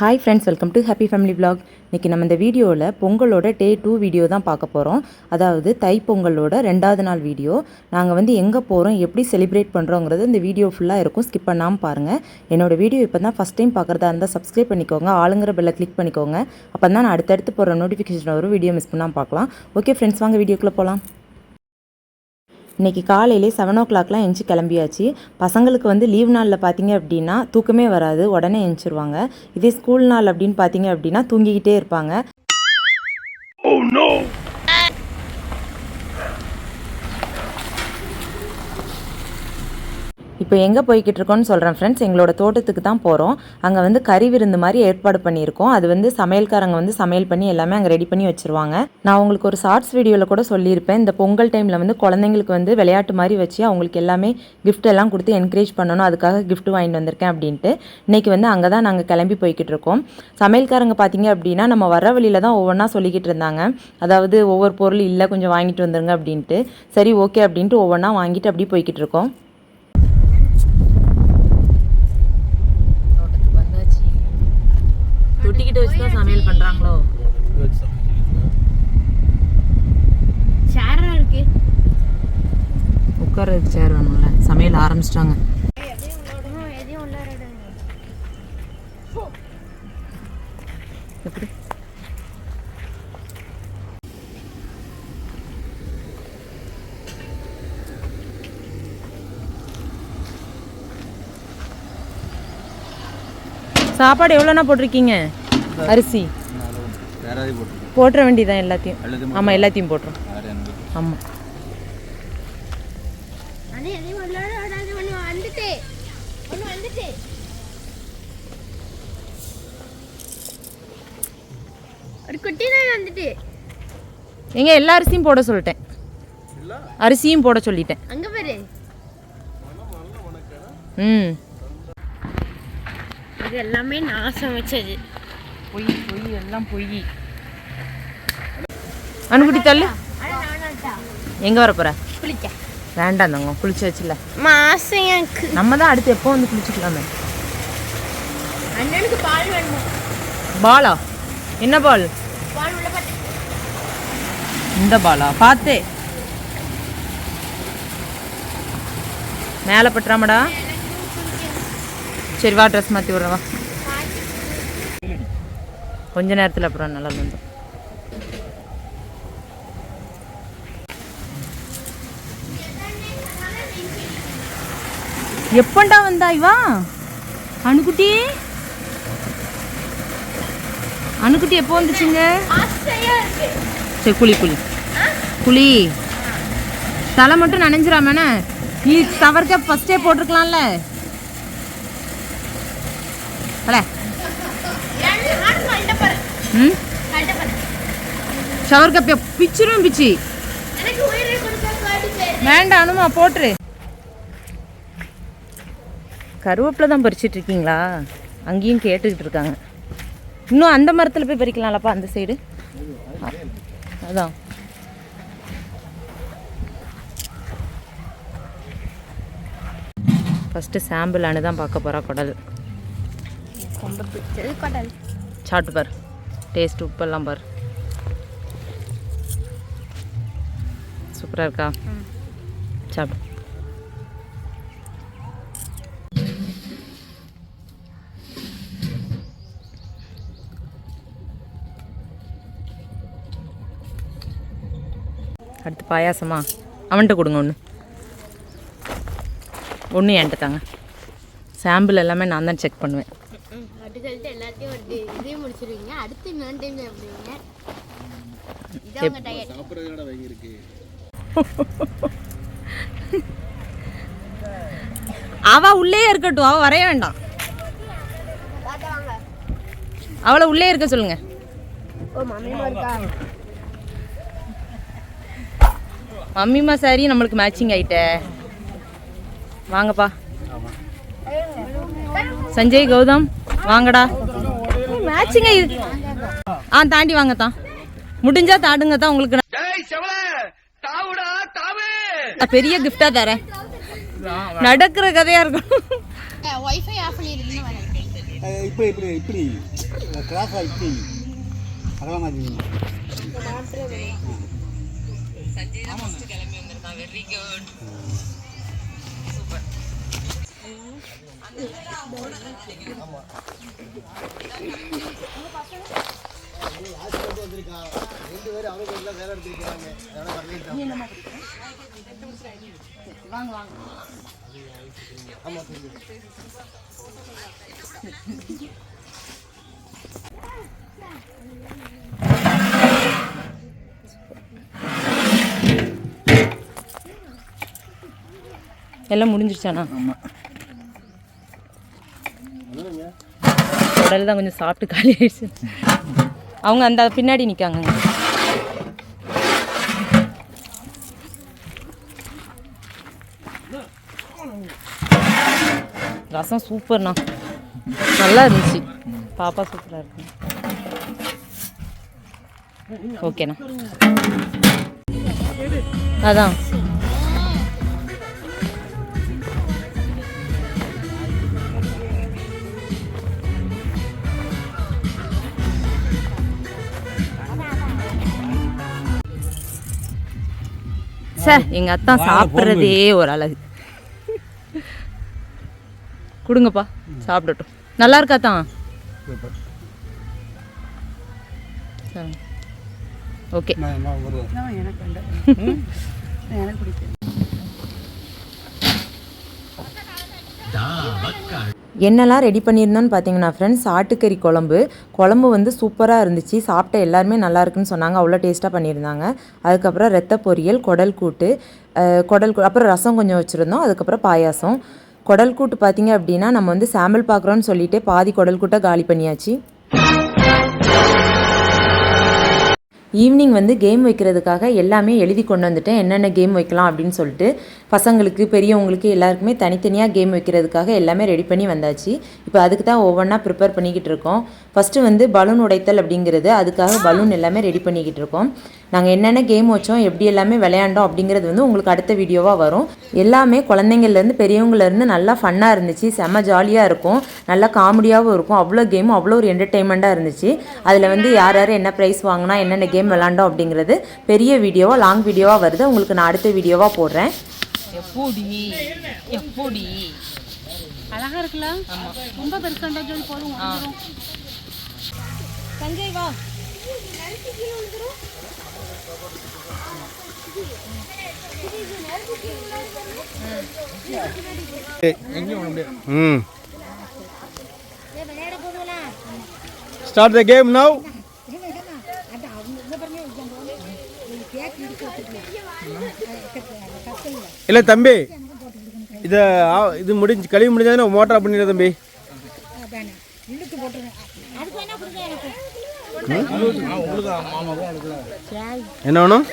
Hi friends welcome to happy family vlog. இன்றைக்கி நம்ம இந்த வீடியோவில் பொங்கலோட டே டூ வீடியோ தான் பார்க்க போகிறோம் அதாவது தைப்பொங்கலோட ரெண்டாவது நாள் வீடியோ நாங்கள் வந்து எங்கே போகிறோம் எப்படி செலிப்ரேட் பண்ணுறோங்கிறது இந்த வீடியோ ஃபுல்லாக இருக்கும். ஸ்கிப் பண்ணாமல் பாருங்கள் என்னோடய வீடியோ இப்போ தான் ஃபஸ்ட் டைம் பார்க்குறதா இருந்தால் சப்ஸ்கிரைப் பண்ணிக்கோங்க. ஆளுங்கிற பெல்லை கிளிக் பண்ணிக்கோங்க. அப்போ தான் நான் அடுத்தடுத்து போகிற நோட்டிஃபிகேஷன் வரும். வீடியோ மிஸ் பண்ணாமல் பார்க்கலாம். ஓகே ஃப்ரெண்ட்ஸ் வாங்க வீடியோக்குள்ளே போகலாம் இன்றைக்கி காலையிலே செவன் ஓ கிளாக்லாம் எழுந்து கிளம்பியாச்சு. பசங்களுக்கு வந்து லீவ் நாளில் பார்த்தீங்க அப்படின்னா தூக்கமே வராது. உடனே எழுந்துருவாங்க இதே ஸ்கூல் நாள் அப்படின்னு பார்த்தீங்க அப்படின்னா தூங்கிக்கிட்டே இருப்பாங்க. Oh, இப்போ எங்கே போய்கிட்டு இருக்கோம்னு சொல்கிறேன் ஃப்ரெண்ட்ஸ் எங்களோட தோட்டத்துக்கு தான் போகிறோம் அங்கே வந்து கறி விருந்து மாதிரி ஏற்பாடு பண்ணியிருக்கோம். அது வந்து சமையல்காரங்க வந்து சமையல் பண்ணி எல்லாமே அங்கே ரெடி பண்ணி வச்சுருவாங்க. நான் உங்களுக்கு ஒரு ஷார்ட்ஸ் வீடியோவில் கூட சொல்லியிருப்பேன். இந்த பொங்கல் டைமில் வந்து குழந்தைங்களுக்கு வந்து விளையாட்டு மாதிரி வச்சு அவங்களுக்கு எல்லாமே கிஃப்ட் எல்லாம் கொடுத்து என்கரேஜ் பண்ணணும். அதுக்காக கிஃப்ட் வாங்கிட்டு வந்திருக்கேன் அப்படின்ட்டு. இன்றைக்கி வந்து அங்கே தான் நாங்கள் கிளம்பி போய்கிட்டு இருக்கோம் சமையல்காரங்க பார்த்தீங்க அப்படின்னா நம்ம வர வழியில தான் ஒவ்வொன்றா சொல்லிக்கிட்டு இருந்தாங்க. அதாவது ஒவ்வொரு பொருள் இல்லை கொஞ்சம் வாங்கிட்டு வந்துருங்க அப்படின்ட்டு. சரி ஓகே அப்படின்ட்டு ஒவ்வொன்றா வாங்கிட்டு அப்படியே போய்கிட்டு இருக்கோம் தோட்டத்துக்கு வந்தாச்சு தொட்டிக்கிட்ட வச்சு. தான் சமையல் பண்ணுறாங்களோ சேரா இருக்கு. உட்கார்றதுக்கு சேர் வேணும்ல. சமையல் ஆரம்பிச்சிட்டாங்க. எப்படி? சாப்பாடு எவ்வளோண்ணா போட்டிருக்கீங்க? அரிசி. போட்டுற வேண்டியதான் எல்லாத்தையும். எல்லாத்தையும் ஆமாம் எல்லாத்தையும் போட்டுரும். ஆமாம் எங்க எல்லா அரிசியும் போட சொல்லிட்டேன். அரிசியும் போட சொல்லிட்டேன். அங்க பாரு. ம். இது எல்லாமே நான் சமைச்சது பொய் பொய் எல்லாம் பொய். அனுக்குட்டி தள்ளு. எங்கே வர போகிற குளிக்க. வேண்டாம் தங்க குளிச்சு வச்சுல. மாசம் எனக்கு நம்ம தான் அடுத்து எப்போ வந்து குளிச்சுக்கலாமே. அண்ணனுக்கு பால் வேணுமா? பாலா? என்ன பால்? பால் உள்ள பாட்டு இந்த பாலா? பார்த்தே மேலே பட்டுறாமடா. சரி வா ட்ரெஸ் மாற்றி விட்றேன் வா. கொஞ்ச நேரத்தில் அப்புறம் நல்லா வந்துடும் எப்பண்டா வந்தா இவா? அணுக்குட்டி அணுக்குட்டி எப்போ வந்துச்சுங்க? சரி குழி குழி குழி தலை மட்டும் நனைஞ்சிடாமண்ணே நீ தவறுக்க ஃபஸ்ட்டே போட்டிருக்கலாம்ல. அல ஷவர் கேப் பிச்சிரும் பிச்சி அனுமா போட்டுரு கருவேப்பிலை தான் பறிச்சிட்டு இருக்கீங்களா அங்கேயும் கேட்டுக்கிட்டு இருக்காங்க இன்னும் அந்த மரத்தில் போய் பறிக்கலாம்லப்பா அந்த சைடு அதான் ஃபஸ்ட்டு சாம்பிள் அணு தான் பார்க்க போகிறா கடல் சாப்பிட்டு பார் டேஸ்ட் உப்பெல்லாம் பார். சூப்பராக இருக்கா? சாப்பிடு அடுத்து பாயாசமா? அவன்கிட்ட கொடுங்க ஒன்று ஒன்று என்கிட்ட தாங்க. சாம்பிள் எல்லாமே நான் தான் செக் பண்ணுவேன். அப்படி சொல்லிட்டு எல்லாத்தையும் ஒரு இதையும் முடிச்சிருவீங்க. அடுத்து இன்னொரு டைம் சாப்பிடுவீங்க இதான் உங்க டயட் சாப்பிட்றதோட வாங்கியிருக்கு அவ உள்ளே இருக்கட்டும். அவ வரைய வேண்டாம். அவளை உள்ளே இருக்க சொல்லுங்க. ஓ மம்மிமா இருக்கா? மம்மிமா சாரி நம்மளுக்கு மேட்சிங் ஆயிட்ட. வாங்கப்பா. சஞ்சய் கௌதம். வாங்கடா. மேட்சிங் ஆ தாண்டி வாங்க தான் முடிஞ்சா தாடுங்க தான் உங்களுக்கு நான் பெரிய கிஃப்டா தரேன். நடக்கிற கதையா இருக்கும். ஆஃப் பண்ணிருந்தீங்க வரேன் இப்படி எல்லாம் முடிஞ்சிருச்சாண்ணா? உடல் தான் கொஞ்சம் சாப்பிட்டு காலி ஆயிடுச்சு. அவங்க அந்த பின்னாடி நிற்காங்க ரசம் சூப்பர்ண்ணா. நல்லா இருந்துச்சு. பாப்பா சூப்பராக இருக்கு. ஓகேண்ணா. அதான். சார் எங்கள் அத்தா சாப்பிட்றதே ஒரு அழகு. கொடுங்கப்பா சாப்பிடட்டும். நல்லா இருக்கா தான் ஓகே. என்னெல்லாம் ரெடி பண்ணியிருந்தோன்னு பார்த்தீங்கன்னா ஃப்ரெண்ட்ஸ் ஆட்டுக்கறி குழம்பு. குழம்பு வந்து சூப்பராக இருந்துச்சு. சாப்பிட்ட எல்லாருமே நல்லா இருக்குன்னு சொன்னாங்க. அவ்வளோ டேஸ்ட்டாக பண்ணியிருந்தாங்க. அதுக்கப்புறம் ரத்த பொரியல் குடல் கூட்டு குடல் அப்புறம் ரசம் கொஞ்சம் வச்சுருந்தோம். அதுக்கப்புறம் பாயாசம். குடல் கூட்டு பார்த்தீங்க அப்படின்னா நம்ம வந்து சாம்பிள் பார்க்குறோன்னு சொல்லிட்டு பாதி குடல் கூட்டை காலி பண்ணியாச்சு. ஈவினிங் வந்து கேம் வைக்கிறதுக்காக எல்லாமே எழுதி கொண்டு வந்துட்டேன். என்னென்ன கேம் வைக்கலாம் அப்படின்னு சொல்லிட்டு பசங்களுக்கு பெரியவங்களுக்கு எல்லாருக்குமே தனித்தனியாக கேம் வைக்கிறதுக்காக எல்லாமே ரெடி பண்ணி வந்தாச்சு. இப்போ அதுக்கு தான் ஒவ்வொன்றா ப்ரிப்பேர் பண்ணிக்கிட்டு இருக்கோம். ஃபஸ்ட்டு வந்து பலூன் உடைத்தல் அப்படிங்கிறது அதுக்காக பலூன் எல்லாமே ரெடி பண்ணிக்கிட்டு இருக்கோம். நாங்கள் என்னென்ன கேம் வச்சோம் எப்படி எல்லாமே விளையாண்டோம் அப்படிங்கிறது வந்து உங்களுக்கு அடுத்த வீடியோவாக வரும். எல்லாமே குழந்தைங்கள்லேருந்து பெரியவங்கலேருந்து நல்லா ஃபன்னாக இருந்துச்சு. செம்ம ஜாலியாக இருக்கும். நல்லா காமெடியாகவும் இருக்கும். அவ்வளோ கேமும் அவ்வளோ ஒரு என்டர்டெயின்மெண்ட்டாக இருந்துச்சு. அதில் வந்து யார் யார் என்ன ப்ரைஸ் வாங்கினா என்னென்ன கேம் விளாண்டோம் அப்படிங்கிறது பெரிய வீடியோவாக லாங் வீடியோவாக வருது. உங்களுக்கு நான் அடுத்த வீடியோவாக போடுறேன். எப்படி? எப்படி? அழகா இருக்குல்ல? ரொம்ப பெருசாண்டா ஜோடி போதும் வந்துரும். சஞ்சய் வா. ம். ஸ்டார்ட் த கேம் நவ் இல்லை தம்பி இதை இது முடிஞ்சு கழுவி முடிஞ்சதுன்னா மோட்டர் பண்ணிடு தம்பி. என்ன வேணும்?